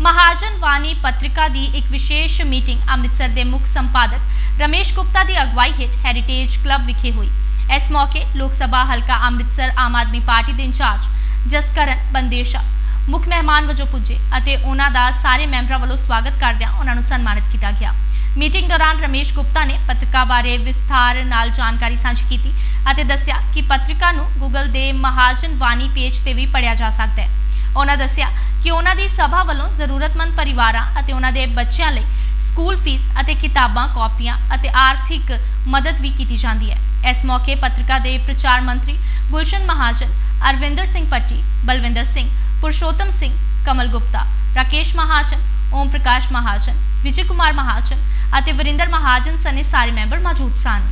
ਮਹਾਜਨ ਵਾਣੀ ਪੱਤਰਿਕਾ ਦੀ ਇੱਕ ਵਿਸ਼ੇਸ਼ ਮੀਟਿੰਗ ਅੰਮ੍ਰਿਤਸਰ ਦੇ ਮੁੱਖ ਸੰਪਾਦਕ ਰਮੇਸ਼ ਗੁਪਤਾ ਦੀ ਅਗਵਾਈ ਹੇਠ ਹੈਰੀਟੇਜ ਕਲੱਬ ਵਿਖੇ ਹੋਈ। ਇਸ ਮੌਕੇ ਲੋਕ ਸਭਾ ਹਲਕਾ ਅੰਮ੍ਰਿਤਸਰ ਆਮ ਆਦਮੀ ਪਾਰਟੀ ਦੇ ਇੰਚਾਰਜ ਜਸਕਰਨ ਬੰਦੇਸ਼ਾ, ਮੁੱਖ ਮਹਿਮਾਨ ਵਜੋਂ ਪੁੱਜੇ ਅਤੇ ਉਹਨਾਂ ਦਾ ਸਾਰੇ ਮੈਂਬਰਾਂ ਵੱਲੋਂ ਸਵਾਗਤ ਕਰਦਿਆਂ ਉਹਨਾਂ ਨੂੰ ਸਨਮਾਨਿਤ ਕੀਤਾ ਗਿਆ। ਮੀਟਿੰਗ ਦੌਰਾਨ ਰਮੇਸ਼ ਗੁਪਤਾ ਨੇ ਪੱਤਰਿਕਾ ਬਾਰੇ ਵਿਸਥਾਰ ਨਾਲ ਜਾਣਕਾਰੀ ਸਾਂਝੀ ਕੀਤੀ ਅਤੇ ਦੱਸਿਆ ਕਿ ਪੱਤਰਿਕਾ ਨੂੰ ਗੂਗਲ ਦੇ ਮਹਾਜਨ ਵਾਣੀ ਪੇਜ ਤੇ ਵੀ ਪੜ੍ਹਿਆ ਜਾ ਸਕਦਾ ਹੈ। ਉਹਨਾਂ ਦੱਸਿਆ ਕਿ ਉਹਨਾਂ ਦੀ ਸਭਾ ਵੱਲੋਂ ਜ਼ਰੂਰਤਮੰਦ ਪਰਿਵਾਰਾਂ ਅਤੇ ਉਹਨਾਂ ਦੇ ਬੱਚਿਆਂ ਲਈ ਸਕੂਲ ਫੀਸ ਅਤੇ ਕਿਤਾਬਾਂ, ਕਾਪੀਆਂ ਅਤੇ ਆਰਥਿਕ ਮਦਦ ਵੀ ਕੀਤੀ ਜਾਂਦੀ ਹੈ। ਇਸ ਮੌਕੇ ਪੱਤਰਿਕਾ ਦੇ ਪ੍ਰਚਾਰ ਮੰਤਰੀ ਗੁਲਸ਼ਨ ਮਹਾਜਨ, ਅਰਵਿੰਦਰ ਸਿੰਘ ਪੱਟੀ ਬਲਵਿੰਦਰ ਸਿੰਘ, ਪੁਰਸ਼ੋਤਮ ਸਿੰਘ, ਕਮਲ ਗੁਪਤਾ, ਰਾਕੇਸ਼ ਮਹਾਜਨ, ਓਮ ਪ੍ਰਕਾਸ਼ ਮਹਾਜਨ, ਵਿਜੇ ਕੁਮਾਰ ਮਹਾਜਨ ਅਤੇ ਵਰਿੰਦਰ ਮਹਾਜਨ ਸਨੇ ਸਾਰੇ ਮੈਂਬਰ ਮੌਜੂਦ ਸਨ।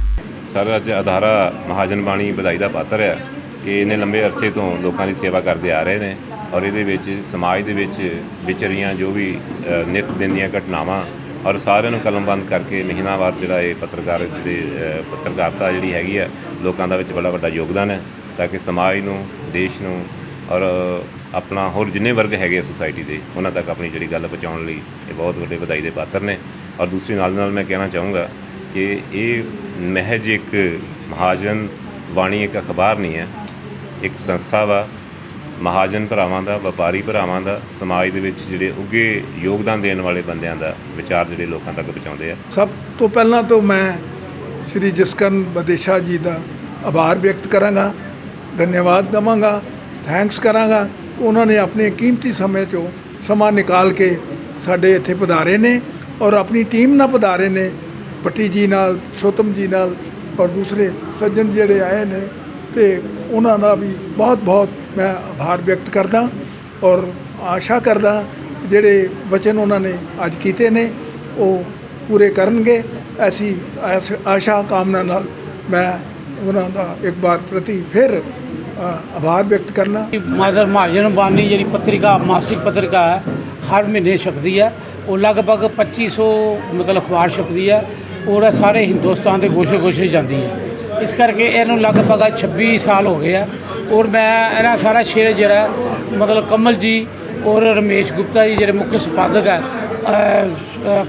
ਸਰ ਅੱਜ ਅਧਾਰਾ ਮਹਾਜਨ ਬਾਣੀ ਵਧਾਈ ਦਾ ਪਾਤਰ ਹੈ। ਕਿ ਇਹਨੇ ਲੰਬੇ ਅਰਸੇ ਤੋਂ ਲੋਕਾਂ ਦੀ ਸੇਵਾ ਕਰਦੇ ਆ ਰਹੇ ਨੇ। ਔਰ ਇਹਦੇ ਵਿੱਚ ਸਮਾਜ ਦੇ ਵਿੱਚ ਵਿਚਰੀਆਂ ਜੋ ਵੀ ਅ, ਨਿਤ ਦਿਨ ਦੀਆਂ ਘਟਨਾਵਾਂ ਔਰ ਸਾਰਿਆਂ ਨੂੰ ਕਲਮਬੰਦ ਕਰਕੇ ਮਹੀਨਾਵਾਰ ਜਿਹੜਾ ਇਹ ਪੱਤਰਕਾਰ ਦੇ ਪੱਤਰਕਾਰਤਾ ਜਿਹੜੀ ਹੈਗੀ ਆ ਲੋਕਾਂ ਦਾ ਵਿੱਚ ਬੜਾ ਵੱਡਾ ਯੋਗਦਾਨ ਹੈ ਤਾਂ ਕਿ ਸਮਾਜ ਨੂੰ ਦੇਸ਼ ਨੂੰ ਔਰ ਆਪਣਾ ਹੋਰ ਜਿੰਨੇ ਵਰਗ ਹੈਗੇ ਸੋਸਾਇਟੀ ਦੇ ਉਹਨਾਂ ਤੱਕ ਆਪਣੀ ਜਿਹੜੀ ਗੱਲ ਪਹੁੰਚਾਉਣ ਲਈ ਇਹ ਬਹੁਤ ਵੱਡੇ ਵਧਾਈ ਦੇ ਪਾਤਰ ਨੇ। ਔਰ ਦੂਸਰੀ ਨਾਲ ਨਾਲ ਮੈਂ ਕਹਿਣਾ ਚਾਹੂੰਗਾ ਕਿ ਇਹ ਮਹਿਜ ਇੱਕ ਮਹਾਜਨ ਬਾਣੀ ਇੱਕ ਅਖਬਾਰ ਨਹੀਂ ਹੈ ਇੱਕ ਸੰਸਥਾ ਵਾ ਮਹਾਜਨ ਭਰਾਵਾਂ ਦਾ, ਵਪਾਰੀ ਭਰਾਵਾਂ ਦਾ, ਸਮਾਜ ਦੇ ਵਿੱਚ ਜਿਹੜੇ ਉੱਗੇ ਯੋਗਦਾਨ ਦੇਣ ਵਾਲੇ ਬੰਦਿਆਂ ਦਾ ਵਿਚਾਰ ਜਿਹੜੇ ਲੋਕਾਂ ਤੱਕ ਪਹੁੰਚਾਉਂਦੇ ਆ। ਸਭ ਤੋਂ ਪਹਿਲਾਂ ਤੋਂ ਮੈਂ ਸ੍ਰੀ ਜਸਕਰਨ ਬਦੇਸ਼ਾ ਜੀ ਦਾ ਆਭਾਰ ਵਿਅਕਤ ਕਰਾਂਗਾ। ਧੰਨਵਾਦ ਦਵਾਂਗਾ। ਥੈਂਕਸ ਕਰਾਂਗਾ ਕਿ ਉਹਨਾਂ ਨੇ ਆਪਣੇ ਕੀਮਤੀ ਸਮੇਂ ਚੋਂ ਸਮਾਂ ਨਿਕਾਲ ਕੇ ਸਾਡੇ ਇੱਥੇ ਪਧਾਰੇ ਨੇ ਔਰ ਆਪਣੀ ਟੀਮ ਨਾਲ ਪਧਾਰੇ ਨੇ। ਪੱਟੀ ਜੀ ਨਾਲ ਸ਼ੋਤਮ ਜੀ ਨਾਲ ਔਰ ਦੂਸਰੇ ਸੱਜਣ ਜਿਹੜੇ ਆਏ ਨੇ ਤੇ ਉਹਨਾਂ ਦਾ ਵੀ ਬਹੁਤ ਬਹੁਤ ਮੈਂ ਆਭਾਰ ਵਿਅਕਤ ਕਰਦਾ ਔਰ ਆਸ਼ਾ ਕਰਦਾ ਜਿਹੜੇ ਵਚਨ ਉਹਨਾਂ ਨੇ ਅੱਜ ਕੀਤੇ ਨੇ, ਉਹ ਪੂਰੇ ਕਰਨਗੇ। ਐਸੀ ਆਸ਼ਾ ਕਾਮਨਾ ਨਾਲ ਮੈਂ ਉਹਨਾਂ ਦਾ ਇੱਕ ਵਾਰ ਪ੍ਰਤੀ ਫਿਰ ਆਭਾਰ ਵਿਅਕਤ ਕਰਨਾ। ਮਦਰ ਮਹਾਜਨ ਬਾਣੀ ਜਿਹੜੀ ਪੱਤਰਿਕਾ, ਮਾਸਿਕ ਪੱਤਰਿਕਾ ਹੈ, ਹਰ ਮਹੀਨੇ ਛਪਦੀ ਹੈ। ਉਹ ਲਗਭਗ 2500 ਮਤਲਬ ਅਖਬਾਰ ਛਪਦੀ ਹੈ। ਔਰ ਸਾਰੇ ਹਿੰਦੁਸਤਾਨ ਦੇ ਗੋਸ਼ੇ ਗੋਸ਼ੇ ਜਾਂਦੀ ਹੈ। ਇਸ ਕਰਕੇ ਇਹਨੂੰ ਲਗਭਗ 26 ਸਾਲ ਹੋ ਗਏ ਆ। ਔਰ ਮੈਂ ਇਹਨਾਂ ਸਾਰਾ ਸ਼ੇਰ ਜਿਹੜਾ, ਮਤਲਬ ਕਮਲ ਜੀ ਔਰ ਰਮੇਸ਼ ਗੁਪਤਾ ਜੀ ਜਿਹੜੇ ਮੁੱਖ ਸੰਪਾਦਕ ਹੈ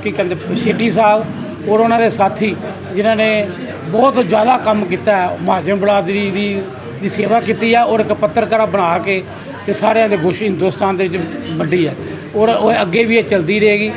ਕੀ ਕਹਿੰਦੇ, ਸਿਟੀ ਸਾਹਿਬ ਔਰ ਉਹਨਾਂ ਦੇ ਸਾਥੀ ਜਿਨ੍ਹਾਂ ਨੇ ਬਹੁਤ ਜ਼ਿਆਦਾ ਕੰਮ ਕੀਤਾ ਮਹਾਜਨ ਬਰਾਦਰੀ ਦੀ ਦੀ ਸੇਵਾ ਕੀਤੀ ਆ ਔਰ ਇੱਕ ਪੱਤਰਕਾਰਾ ਬਣਾ ਕੇ ਤੇ ਸਾਰਿਆਂ ਦੇ ਗੋਸ਼ੀ ਹਿੰਦੁਸਤਾਨ ਦੇ ਵਿੱਚ ਵੱਡੀ ਹੈ ਔਰ ਉਹ ਅੱਗੇ ਵੀ ਇਹ ਚਲਦੀ ਰਹੇਗੀ।